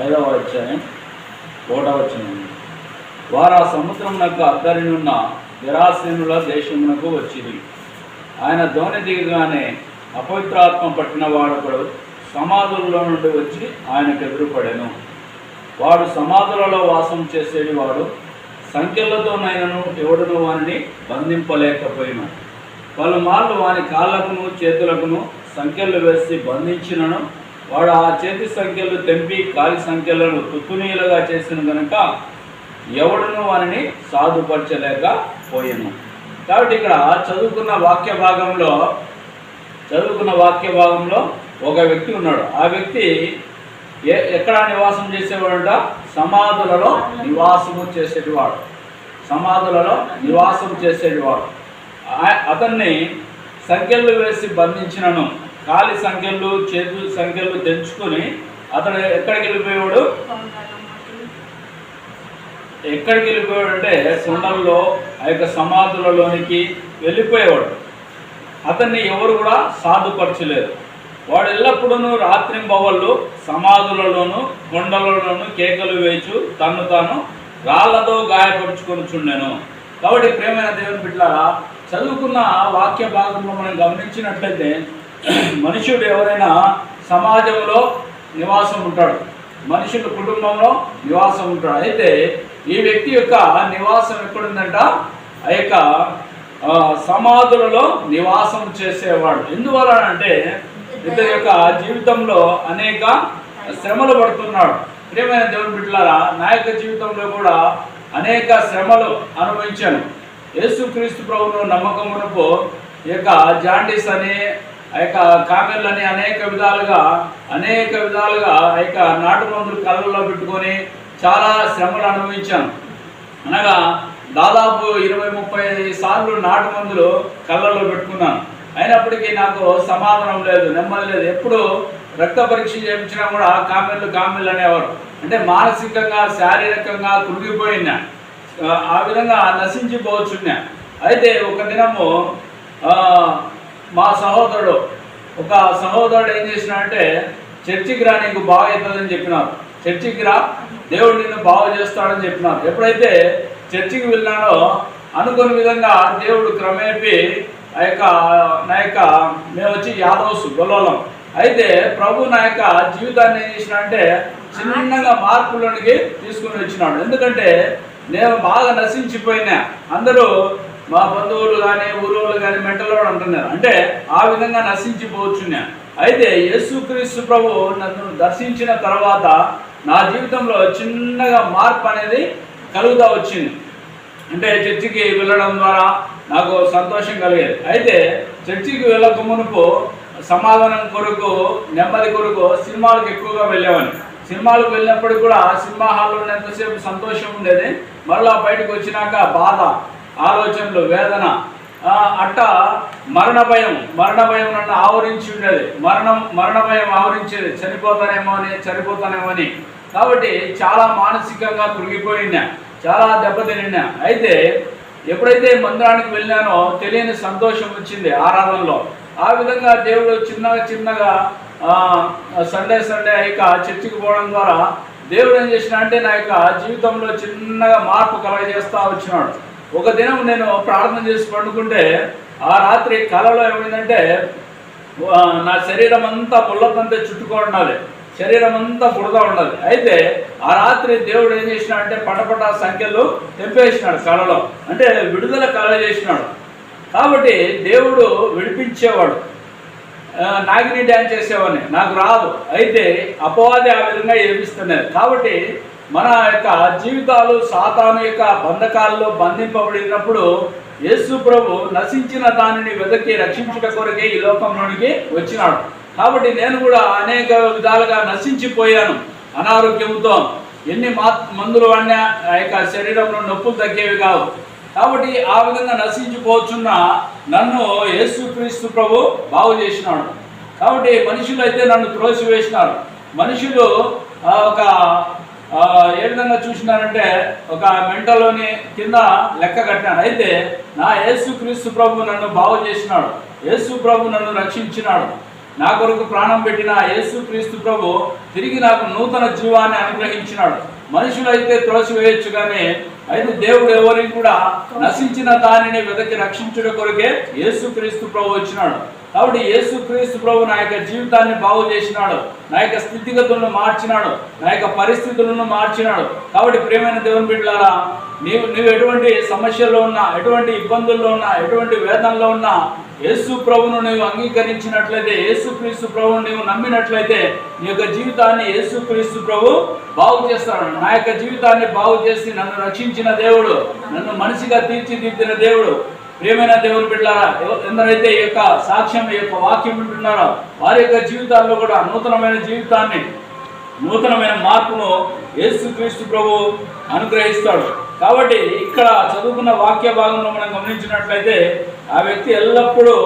ఐదవ అధ్యాయం ఒకటవ వచ్చిన వారు ఆ సముద్రమునకు అద్దరినున్న నిరాశీనుల దేశమునకు వచ్చింది ఆయన ధోని దిగగానే అపవిత్రాత్మ పట్టిన వాడొకడు సమాధుల్లో నుండి వచ్చి ఆయనకు ఎదురుపడెను. వాడు సమాధులలో వాసం చేసేది వాడు సంఖ్యలతోనైనను ఎవడును వాని బంధింపలేకపోయిను. పలుమార్లు వాని కాళ్ళకును చేతులకును సంఖ్యలు వేసి బంధించినను వాడు ఆ చేతి సంఖ్యలు తెంపి కాలి సంఖ్యలను తుత్తునీలుగా చేసిన కనుక ఎవడును వారిని సాధుపరచలేకపోయాను కాబట్టి ఇక్కడ చదువుకున్న వాక్య భాగంలో చదువుకున్న వాక్య భాగంలో ఒక వ్యక్తి ఉన్నాడు. ఆ వ్యక్తి ఏ ఎక్కడ నివాసం చేసేవాడంట? సమాధులలో నివాసము చేసేటివాడు. సమాధులలో నివాసం చేసేటివాడు. అతన్ని సంఖ్యలు వేసి బంధించినను. కాలి సంఖ్యలు చేతు సంఖ్యలు తెంచుకొని అతను ఎక్కడికి వెళ్ళిపోయాడు? ఎక్కడికి వెళ్ళిపోయాడు అంటే కొండల్లో ఆ యొక్క సమాధులలోనికి వెళ్ళిపోయేవాడు. అతన్ని ఎవరు కూడా సాధుపరచలేరు వాడు ఎల్లప్పుడూ రాత్రింబవళ్ళు సమాధులలోను కొండలలోను కేకలు వేచు తన్ను తాను రాళ్ళతో గాయపరుచుకొనుచుండెను కాబట్టి ప్రేమైన దేవుని బిడ్డలారా చదువుకున్న వాక్య భాగంలో మనం గమనించినట్లయితే మనుషుడు ఎవరైనా సమాజంలో నివాసం ఉంటాడు. మనుషుల కుటుంబంలో నివాసం ఉంటాడు. అయితే ఈ వ్యక్తి యొక్క నివాసం ఎక్కడుందంట? ఆ యొక్క సమాధులలో నివాసం చేసేవాడు. ఎందువలన అంటే ఇతని యొక్క జీవితంలో అనేక శ్రమలు పడుతున్నాడు. ప్రియమైన దేవుని బిడ్డలారా నా యొక్క జీవితంలో కూడా అనేక శ్రమలు అనుభవించాను. యేసుక్రీస్తు ప్రభువును నమ్మకమునకు ఈ యొక్క జాండీస్ అని ఆ యొక్క కామెర్లని అనేక విధాలుగా అనేక విధాలుగా ఆ యొక్క నాటు మందులు కళ్ళల్లో పెట్టుకొని చాలా శ్రమలు అనుభవించాను అనగా దాదాపు ఇరవై ముప్పై సార్లు నాటు మందులు కళ్ళల్లో పెట్టుకున్నాను. అయినప్పటికీ నాకు సమాధానం లేదు నెమ్మది లేదు. ఎప్పుడు రక్త పరీక్ష చేయించినా కూడా కామెర్లు కామెర్లు అనేవారు. అంటే మానసికంగా శారీరకంగా కృంగిపోయినా ఆ, విధంగా నశించిపోవచ్చున్నా. అయితే ఒక దినము మా సహోదరుడు. ఒక సహోదరుడు ఏం చేసినాడంటే చర్చికి రా నీకు బాగా అవుతుందని చెప్పినారు. చర్చికి రా దేవుడు నిన్ను బాగు చేస్తాడని చెప్పినారు. ఎప్పుడైతే చర్చికి వెళ్ళినాడో అనుకున్న విధంగా దేవుడు క్రమేపీ ఆ యొక్క నా యొక్క మేము వచ్చి యాదవ్స్ గొల్లోలం. అయితే ప్రభు నా యొక్క జీవితాన్ని ఏం చేసినాడంటే చిన్నగా మార్పులోనికి తీసుకుని వచ్చినాడు. ఎందుకంటే నేను బాగా నశించిపోయినా. అందరూ మా బంధువులు కానీ ఊరోళ్ళు కానీ మెంటలోడు అంటున్నారు. అంటే ఆ విధంగా నశించిపోవచ్చున్నా అయితే యేసుక్రీస్తు ప్రభు నన్ను దర్శించిన తర్వాత నా జీవితంలో చిన్నగా మార్పు అనేది కలుగుతూ వచ్చింది. అంటే చర్చికి వెళ్ళడం ద్వారా నాకు సంతోషం కలిగేది. అయితే చర్చికి వెళ్ళక మునుపు సమాధానం కొరకు నెమ్మది కొరకు సినిమాలకు ఎక్కువగా వెళ్ళేవాడిని. సినిమాలకు వెళ్ళినప్పుడు కూడా సినిమా హాల్లో ఉన్నంతసేపు సంతోషం ఉండేది. మరలా బయటకు వచ్చినాక బాధ. ఆలోచనలు వేదన అట్ట మరణ భయం మరణ భయం నన్ను ఆవరించి ఉండేది. మరణం మరణ భయం ఆవరించేది. చనిపోతానేమో అని చనిపోతానేమో అని. కాబట్టి చాలా మానసికంగా కృంగిపోయినా చాలా దెబ్బతిన్నా అయితే ఎప్పుడైతే మందిరానికి వెళ్ళానో తెలియని సంతోషం వచ్చింది ఆరాధనలో. ఆ విధంగా దేవుడు చిన్నగా చిన్నగా సండే సండే ఇక చర్చికి పోవడం ద్వారా దేవుడు ఏం చేసిన అంటే నా యొక్క జీవితంలో చిన్నగా మార్పు కలగజేస్తా వచ్చినాడు. ఒక దినం నేను ప్రార్థన చేసి పండుకుంటే ఆ రాత్రి కళలో ఏమైందంటే నా శరీరం అంతా పుల్లతంతే చుట్టుకొని ఉండాలి. శరీరం అంతా బుడద ఉండాలి. అయితే ఆ రాత్రి దేవుడు ఏం చేసినాడు అంటే పటపట సంఖ్యలు తెంపేసినాడు కళలో అంటే విడుదల కళ చేసినాడు కాబట్టి దేవుడు విడిపించేవాడు. నాగిని డ్యాన్స్ చేసేవాడిని. నాకు రాదు. అయితే అపవాది ఆ విధంగా ఏమిస్తున్నారు కాబట్టి మన యొక్క జీవితాలు సాతాను యొక్క బంధకాల్లో బంధింపబడినప్పుడు యేసు ప్రభు నశించిన దానిని వెదకి రక్షించుట కొరకే ఈ లోకంలోనికి వచ్చినాడు. కాబట్టి నేను కూడా అనేక విధాలుగా నశించిపోయాను. అనారోగ్యంతో ఎన్ని మా మందులు వాడినా ఆ యొక్క శరీరంలో నొప్పులు తగ్గేవి కావు. కాబట్టి ఆ విధంగా నశించిపోతున్న నన్ను యేసుక్రీస్తు ప్రభు బాగు చేసినాడు. కాబట్టి మనుషులు అయితే నన్ను త్రోసివేసినారు. మనుషులు ఆ, ఒక ఏ విధంగా చూసినారంటే ఒక మెంటలోని కింద లెక్క కట్టినాడు. అయితే నా యేసుక్రీస్తు ప్రభు నన్ను బాగు చేసినాడు. యేసు ప్రభు నన్ను రక్షించినాడు. నా కొరకు ప్రాణం పెట్టిన యేసు క్రీస్తు ప్రభు తిరిగి నాకు నూతన జీవాన్ని అనుగ్రహించినాడు. మనుషులైతే తులసివేయచ్చు కానీ అయితే దేవుడు ఎవరిని కూడా నశించిన దానిని వెతకి రక్షించడం కొరకే యేసు క్రీస్తు ప్రభు వచ్చినాడు. కాబట్టి యేసు క్రీస్తు ప్రభు నా యొక్క జీవితాన్ని బాగు చేసినాడు. నా యొక్క స్థితిగతులను మార్చినాడు. నా యొక్క పరిస్థితులను మార్చినాడు. కాబట్టి ప్రేమైన దేవుని బిడ్డలారా నీవు నువ్వు ఎటువంటి సమస్యల్లో ఉన్నా ఎటువంటి ఇబ్బందుల్లో ఉన్నా ఎటువంటి వేదనలో ఉన్నా యేసు ప్రభును నీవు అంగీకరించినట్లయితే యేసు క్రీస్తు ప్రభును నువ్వు నమ్మినట్లయితే నీ యొక్క జీవితాన్ని యేసు క్రీస్తు ప్రభు బాగు చేస్తాడు. నా యొక్క జీవితాన్ని బాగు చేసి నన్ను రక్షించిన దేవుడు నన్ను మనిషిగా తీర్చిదిద్దిన దేవుడు ప్రియమైన దేవుని బిడ్డారా ఎందరైతే ఈ యొక్క సాక్ష్యం ఈ యొక్క వాక్యం వింటున్నారో వారి యొక్క జీవితాల్లో కూడా నూతనమైన జీవితాన్ని నూతనమైన మార్పును యేసుక్రీస్తు ప్రభు అనుగ్రహిస్తాడు. కాబట్టి ఇక్కడ చదువుకున్న వాక్య భాగంలో మనం గమనించినట్లయితే ఆ వ్యక్తి ఎల్లప్పుడూ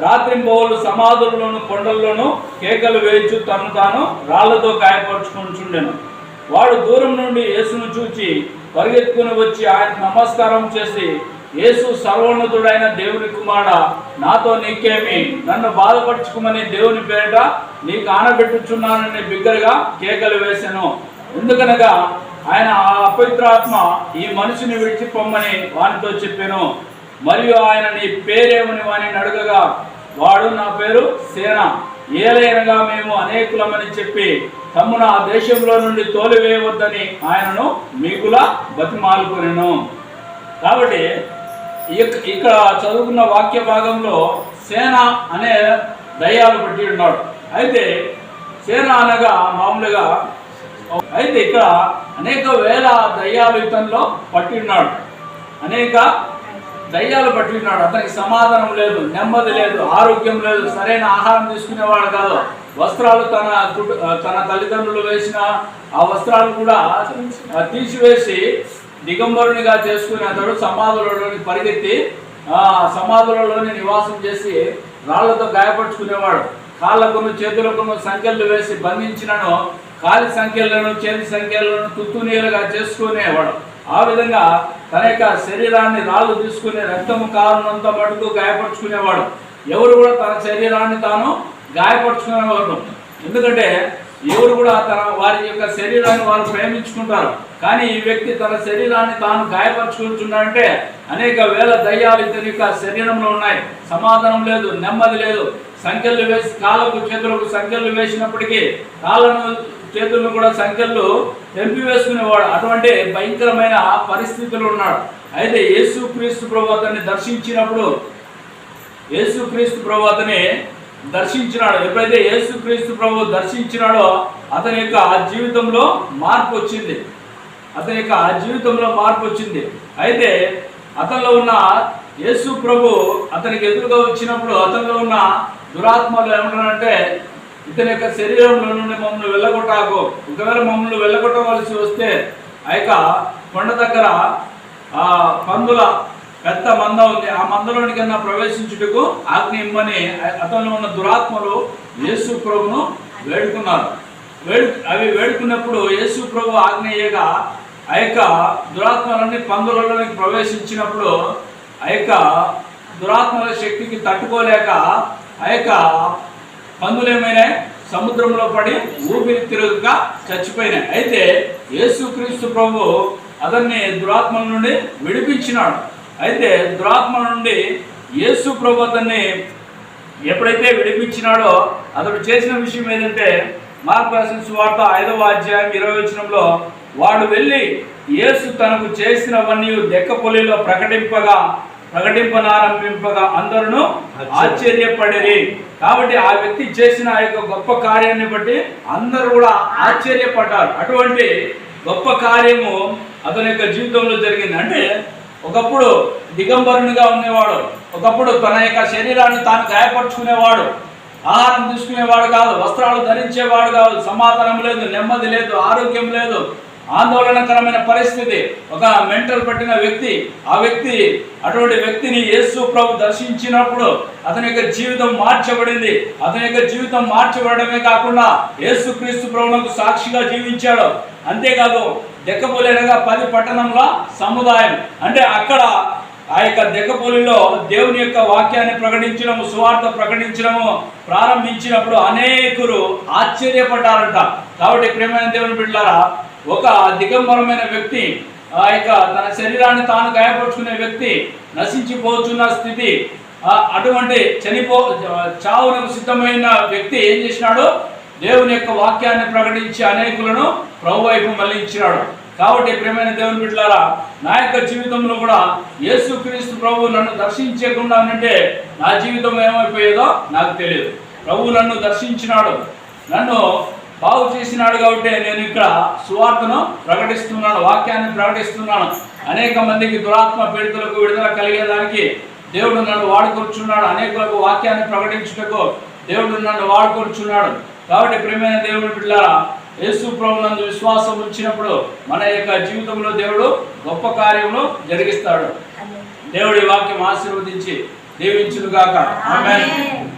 రాత్రింబోలు సమాధుల్లోను కొండల్లోనూ కేకలు వేయించు తను తాను రాళ్ళతో గాయపరుచుకుంటుండెను వాడు దూరం నుండి యేసును చూచి పరిగెత్తుకుని వచ్చి ఆయన నమస్కారం చేసి యేసు సర్వోన్నతుడైన దేవుని కుమార నాతో నీకేమి నన్ను బాధపరచుకోమని దేవుని పేరిట నీకు ఆనబెట్టుచున్నానని బిగ్గరగా కేకలు వేశాను ఎందుకనగా ఆయన ఆ అపవిత్రాత్మ ఈ మనిషిని విడిచిపోమ్మని వానితో చెప్పాను. మరియు ఆయన నీ పేరేమని వాని అడగగా వాడు నా పేరు సేన. ఏలైనగా మేము అనేకులమని చెప్పి తమ్మున ఆ దేశంలో నుండి తోలివేయవద్దని ఆయనను మీకులా బతిమాలుకొనెను. కాబట్టి ఇక్కడ చదువుకున్న వాక్య భాగంలో సేన అనే దయ్యాలు పెట్టి ఉన్నాడు. అయితే సేన అనగా మామూలుగా అయితే ఇక్కడ అనేక వేల దయ్యాలు ఇతనిలో పట్టి ఉన్నాడు. అనేక దయ్యాలు పట్టి ఉన్నాడు. అతనికి సమాధానం లేదు నెమ్మది లేదు ఆరోగ్యం లేదు సరైన ఆహారం తీసుకునేవాడు కాదు. వస్త్రాలు తన కుటు- తన తల్లిదండ్రులు వేసిన ఆ వస్త్రాలు కూడా తీసివేసి దిగంబరునిగా చేసుకుని అతడు సమాధులలోని పరిగెత్తి ఆ సమాధులలోని నివాసం చేసి రాళ్ళతో గాయపరుచుకునేవాడు. కాళ్ళకును చేతులకును సంఖ్యలు వేసి బంధించినను కాలి సంఖ్యలను చేతి సంఖ్యలను తుత్తునీలుగా చేసుకునేవాడు. ఆ విధంగా తన యొక్క శరీరాన్ని రాళ్ళు తీసుకుని రక్తము కారునంత మటుకు గాయపరుచుకునేవాడు. ఎవరు కూడా తన శరీరాన్ని తాను గాయపరుచుకునేవాడు ఎందుకంటే ఎవరు కూడా తన వారి యొక్క శరీరాన్ని వారు ప్రేమించుకుంటారు. కానీ ఈ వ్యక్తి తన శరీరాన్ని తాను గాయపరచుకుంటున్నాడంటే అనేక వేల దయ్యాలు ఇతని యొక్క శరీరంలో ఉన్నాయి. సమాధానం లేదు నెమ్మది లేదు. సంఖ్యలు వేసి కాళ్ళకు చేతులకు సంఖ్యలు వేసినప్పటికీ కాళ్ళను చేతులను కూడా సంఖ్యలు తెంపి వేసుకునేవాడు. అటువంటి భయంకరమైన పరిస్థితులు ఉన్నాడు. అయితే యేసు క్రీస్తు ప్రభు అతన్ని దర్శించినప్పుడు యేసుక్రీస్తు ప్రభు అతని దర్శించినాడు. ఎప్పుడైతే యేసుక్రీస్తు ప్రభు దర్శించినాడో అతని యొక్క ఆ జీవితంలో మార్పు వచ్చింది. అతని యొక్క ఆ జీవితంలో మార్పు వచ్చింది. అయితే అతనిలో ఉన్న యేసు ప్రభు అతనికి ఎదురుగా వచ్చినప్పుడు అతనిలో ఉన్న దురాత్మలు ఏమంటారంటే ఇతని యొక్క శరీరంలో నుండి మమ్మల్ని వెళ్ళగొట్టాకు. ఒకవేళ మమ్మల్ని వెళ్ళగొట్టవలసి వస్తే ఆ యొక్క కొండ దగ్గర పందుల పెద్ద మంద ఉంది. ఆ మందలోని కన్నా ప్రవేశించుటకు ఆజ్ఞ ఇమ్మని అతను ఉన్న దురాత్మలు యేసు ప్రభును వేడుకున్నారు. వేడు అవి వేడుకున్నప్పుడు యేసు ప్రభు ఆజ్ఞ ఆ యొక్క దురాత్మలన్నీ పందులలోకి ప్రవేశించినప్పుడు ఆ యొక్క దురాత్మల శక్తికి తట్టుకోలేక ఆ యొక్క పందులు ఏమైనాయి సముద్రంలో పడి ఊపిరి తిరుగుగా చచ్చిపోయినాయి. అయితే యేసుక్రీస్తు ప్రభు అతన్ని దురాత్మల నుండి విడిపించినాడు. అయితే దురాత్మ నుండి యేసు ప్రభు అతన్ని ఎప్పుడైతే విడిపించినాడో అతడు చేసిన విషయం ఏంటంటే మార్పు వార్త సువార్త ఐదవ అధ్యాయం ఇరవై వచనంలో వాడు వెళ్ళి యేసు తనకు చేసినవన్నీ దెక్కపొలిలో ప్రకటింపగా ప్రకటింపనారంభింపగా అందరూ ఆశ్చర్యపడేది కాబట్టి ఆ వ్యక్తి చేసిన ఆ యొక్క గొప్ప కార్యాన్ని బట్టి అందరూ కూడా ఆశ్చర్యపడ్డారు. అటువంటి గొప్ప కార్యము అతని యొక్క జీవితంలో జరిగింది. అంటే ఒకప్పుడు దిగంబరునిగా ఉండేవాడు. ఒకప్పుడు తన యొక్క శరీరాన్ని తాను గాయపరుచుకునేవాడు. ఆహారం తీసుకునేవాడు కాదు వస్త్రాలు ధరించేవాడు కాదు. సమాధానం లేదు నెమ్మది లేదు ఆరోగ్యం లేదు. ఆందోళనకరమైన పరిస్థితి. ఒక మెంటల్ పట్టిన వ్యక్తి ఆ వ్యక్తి అటువంటి వ్యక్తిని యేసు ప్రభు దర్శించినప్పుడు అతని యొక్క జీవితం మార్చబడింది. అతని యొక్క జీవితం మార్చబడమే కాకుండా యేసు క్రీస్తు ప్రభులకు సాక్షిగా జీవించాడు. అంతేకాదు దెక్కబోలేనగా పది పట్టణంలో సముదాయం. అంటే అక్కడ ఆ యొక్క దెక్కపొలిలో దేవుని యొక్క వాక్యాన్ని ప్రకటించడము సువార్త ప్రకటించడము ప్రారంభించినప్పుడు అనేకులు ఆశ్చర్యపడ్డారంట. కాబట్టి ప్రేమైన దేవుని బిడ్డారా ఒక దిగంబరమైన వ్యక్తి ఆ యొక్క తన శరీరాన్ని తాను గాయపరుచుకునే వ్యక్తి నశించిపోతున్న స్థితి అటువంటి చనిపో చావునకు సిద్ధమైన వ్యక్తి ఏం చేసినాడు? దేవుని యొక్క వాక్యాన్ని ప్రకటించి అనేకులను ప్రభు వైపు మళ్ళించినాడు కాబట్టి ప్రేమైన దేవుని బిడ్డలారా నా యొక్క జీవితంలో కూడా యేసుక్రీస్తు ప్రభు నన్ను దర్శించకుండా అంటే నా జీవితం ఏమైపోయేదో నాకు తెలియదు. ప్రభు నన్ను దర్శించినాడు. నన్ను బాగు చేసినాడు కాబట్టి నేను ఇక్కడ సువార్తను ప్రకటిస్తున్నాను వాక్యాన్ని ప్రకటిస్తున్నాను. అనేక మందికి దురాత్మ పీడితులకు విడుదల కలిగేదానికి దేవుడు నన్ను వాడుకొచ్చున్నాడు అనేకులకు వాక్యాన్ని ప్రకటించుటకు దేవుడు నన్ను వాడుకొచ్చున్నాడు కాబట్టి ప్రేమైన దేవుని బిడ్డారా యేసు ప్రభు నందు విశ్వాసం ఉంచినప్పుడు మన యొక్క జీవితంలో దేవుడు గొప్ప కార్యములు జరిగిస్తాడు. దేవుడి వాక్యం ఆశీర్వదించి దీవించును గాక ఆమె ఆమేన్.